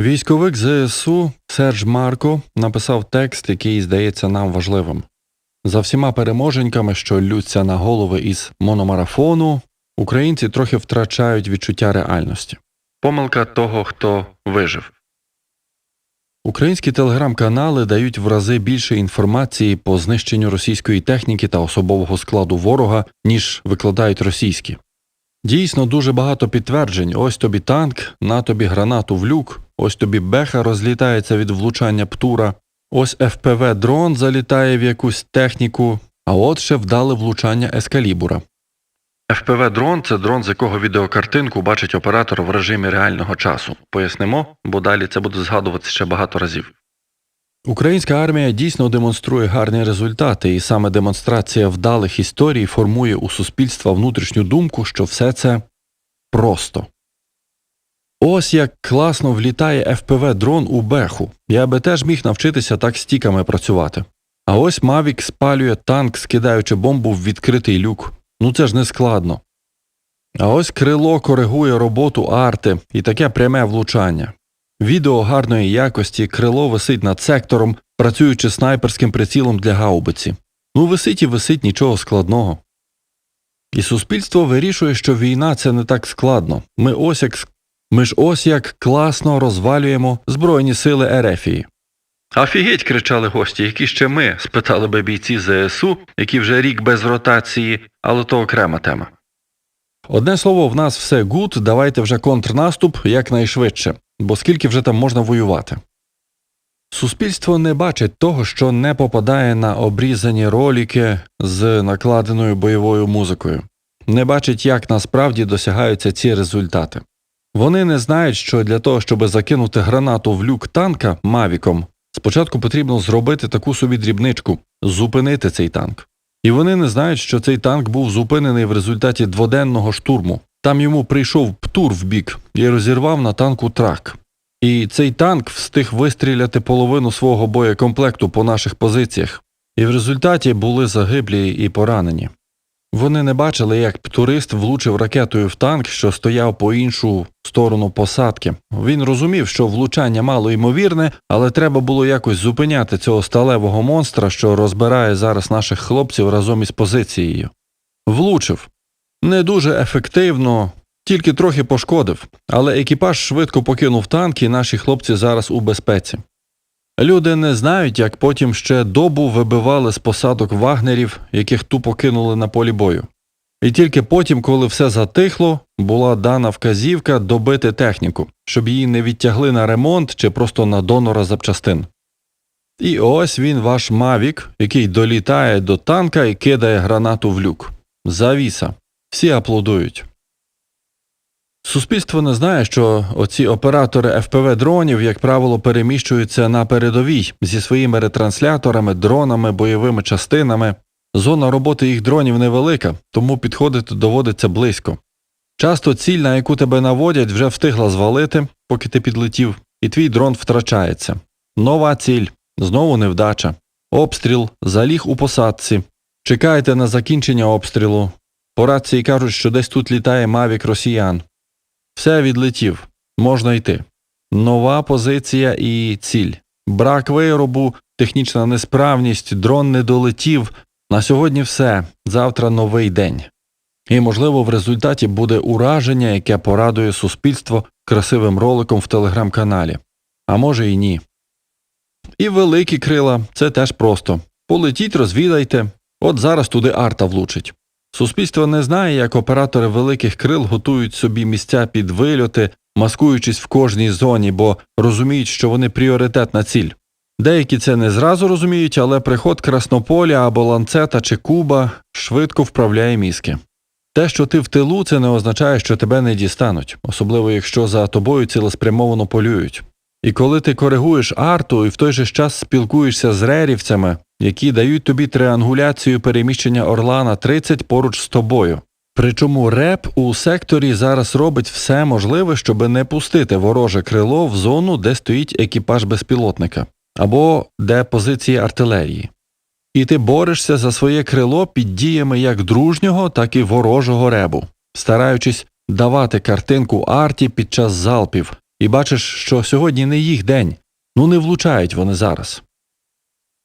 Військовик ЗСУ Серж Марко написав текст, який здається нам важливим. За всіма переможеньками, що лються на голови із мономарафону, українці трохи втрачають відчуття реальності. Помилка того, хто вижив. Українські телеграм-канали дають в рази більше інформації по знищенню російської техніки та особового складу ворога, ніж викладають російські. Дійсно, дуже багато підтверджень. Ось тобі танк, на тобі гранату в люк, ось тобі беха розлітається від влучання птура, ось ФПВ дрон залітає в якусь техніку, а от ще вдале влучання ескалібура. ФПВ дрон це дрон, з якого відеокартинку бачить оператор в режимі реального часу. Пояснимо, бо далі це буде згадуватися ще багато разів. Українська армія дійсно демонструє гарні результати, і саме демонстрація вдалих історій формує у суспільства внутрішню думку, що все це просто. Ось як класно влітає FPV дрон у беху. Я би теж міг навчитися так стіками працювати. А ось Мавік спалює танк, скидаючи бомбу в відкритий люк. Ну це ж не складно. А ось крило коригує роботу арти і таке пряме влучання. Відео гарної якості, крило висить над сектором, працюючи снайперським прицілом для гаубиці. Ну, висить і висить нічого складного. І суспільство вирішує, що війна це не так складно. Ми ось як ми ж ось як класно розвалюємо Збройні сили Ерефії. Афігеть, кричали гості, які ще ми? спитали би бійці ЗСУ, які вже рік без ротації, але то окрема тема. Одне слово, в нас все гуд, давайте вже контрнаступ якнайшвидше, бо скільки вже там можна воювати. Суспільство не бачить того, що не попадає на обрізані ролики з накладеною бойовою музикою, не бачить, як насправді досягаються ці результати. Вони не знають, що для того, щоб закинути гранату в люк танка мавіком, спочатку потрібно зробити таку собі дрібничку зупинити цей танк. І вони не знають, що цей танк був зупинений в результаті дводенного штурму. Там йому прийшов птур в бік і розірвав на танку трак. І цей танк встиг вистріляти половину свого боєкомплекту по наших позиціях, і в результаті були загиблі і поранені. Вони не бачили, як птурист влучив ракетою в танк, що стояв по іншу сторону посадки. Він розумів, що влучання мало ймовірне, але треба було якось зупиняти цього сталевого монстра, що розбирає зараз наших хлопців разом із позицією. Влучив не дуже ефективно, тільки трохи пошкодив, але екіпаж швидко покинув танк, і наші хлопці зараз у безпеці. Люди не знають, як потім ще добу вибивали з посадок вагнерів, яких тупо кинули на полі бою. І тільки потім, коли все затихло, була дана вказівка добити техніку, щоб її не відтягли на ремонт чи просто на донора запчастин. І ось він ваш Мавік, який долітає до танка і кидає гранату в люк. Завіса. Всі аплодують. Суспільство не знає, що оці оператори FPV дронів, як правило, переміщуються на передовій зі своїми ретрансляторами, дронами, бойовими частинами. Зона роботи їх дронів невелика, тому підходити доводиться близько. Часто ціль, на яку тебе наводять, вже встигла звалити, поки ти підлетів, і твій дрон втрачається. Нова ціль, знову невдача. Обстріл, заліг у посадці. Чекайте на закінчення обстрілу. По рації кажуть, що десь тут літає мавік росіян. Все відлетів, можна йти. Нова позиція і ціль. Брак виробу, технічна несправність, дрон не долетів. На сьогодні все, завтра новий день. І, можливо, в результаті буде ураження, яке порадує суспільство красивим роликом в телеграм-каналі. А може і ні. І великі крила це теж просто. Полетіть, розвідайте, от зараз туди арта влучить. Суспільство не знає, як оператори великих крил готують собі місця під вильоти, маскуючись в кожній зоні, бо розуміють, що вони пріоритетна ціль. Деякі це не зразу розуміють, але приход краснополя або ланцета чи куба швидко вправляє мізки. Те, що ти в тилу, це не означає, що тебе не дістануть, особливо якщо за тобою цілеспрямовано полюють. І коли ти коригуєш арту і в той же час спілкуєшся з рерівцями, які дають тобі триангуляцію переміщення Орлана 30 поруч з тобою. Причому реп у секторі зараз робить все можливе, щоб не пустити вороже крило в зону, де стоїть екіпаж безпілотника, або де позиції артилерії. І ти борешся за своє крило під діями як дружнього, так і ворожого ребу, стараючись давати картинку арті під час залпів, і бачиш, що сьогодні не їх день, ну не влучають вони зараз.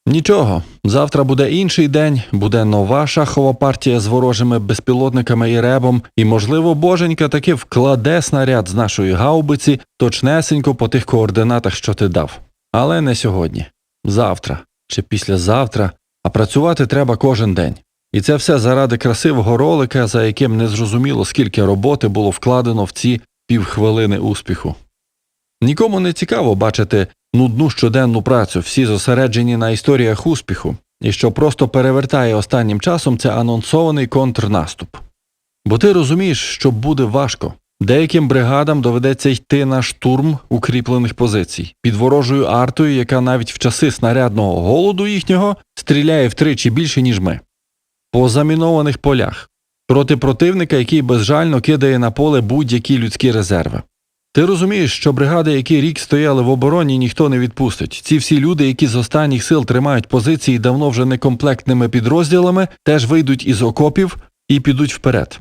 Нічого, завтра буде інший день, буде нова шахова партія з ворожими безпілотниками і ребом, і, можливо, боженька таки вкладе снаряд з нашої гаубиці точнесенько по тих координатах, що ти дав. Але не сьогодні, завтра чи післязавтра, а працювати треба кожен день. І це все заради красивого ролика, за яким не зрозуміло, скільки роботи було вкладено в ці півхвилини успіху. Нікому не цікаво бачити нудну щоденну працю, всі зосереджені на історіях успіху, і що просто перевертає останнім часом це анонсований контрнаступ. Бо ти розумієш, що буде важко. Деяким бригадам доведеться йти на штурм укріплених позицій під ворожою артою, яка навіть в часи снарядного голоду їхнього стріляє втричі більше, ніж ми. По замінованих полях проти противника, який безжально кидає на поле будь-які людські резерви. Ти розумієш, що бригади, які рік стояли в обороні, ніхто не відпустить. Ці всі люди, які з останніх сил тримають позиції давно вже некомплектними підрозділами, теж вийдуть із окопів і підуть вперед.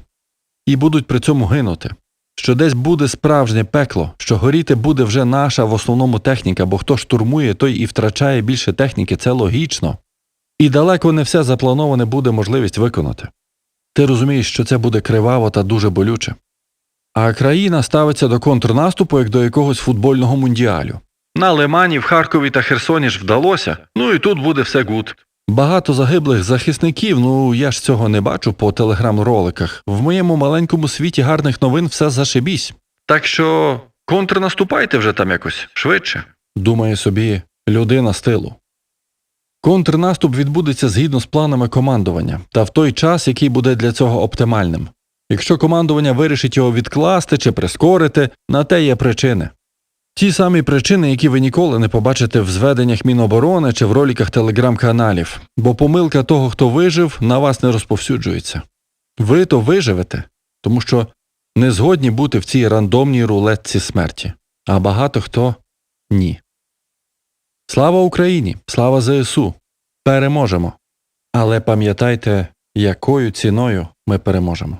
І будуть при цьому гинути. Що десь буде справжнє пекло, що горіти буде вже наша в основному техніка, бо хто штурмує, той і втрачає більше техніки, це логічно. І далеко не все заплановане буде можливість виконати. Ти розумієш, що це буде криваво та дуже болюче. А країна ставиться до контрнаступу як до якогось футбольного мундіалю. На Лимані, в Харкові та Херсоні ж вдалося, ну і тут буде все гуд. Багато загиблих захисників, ну я ж цього не бачу по телеграм-роликах. В моєму маленькому світі гарних новин все зашибісь. Так що контрнаступайте вже там якось швидше, думає собі людина з тилу. Контрнаступ відбудеться згідно з планами командування та в той час, який буде для цього оптимальним. Якщо командування вирішить його відкласти чи прискорити, на те є причини. Ті самі причини, які ви ніколи не побачите в зведеннях Міноборони чи в роліках телеграм-каналів, бо помилка того, хто вижив, на вас не розповсюджується. Ви то виживете, тому що не згодні бути в цій рандомній рулетці смерті, а багато хто ні. Слава Україні! Слава ЗСУ! Переможемо! Але пам'ятайте, якою ціною ми переможемо.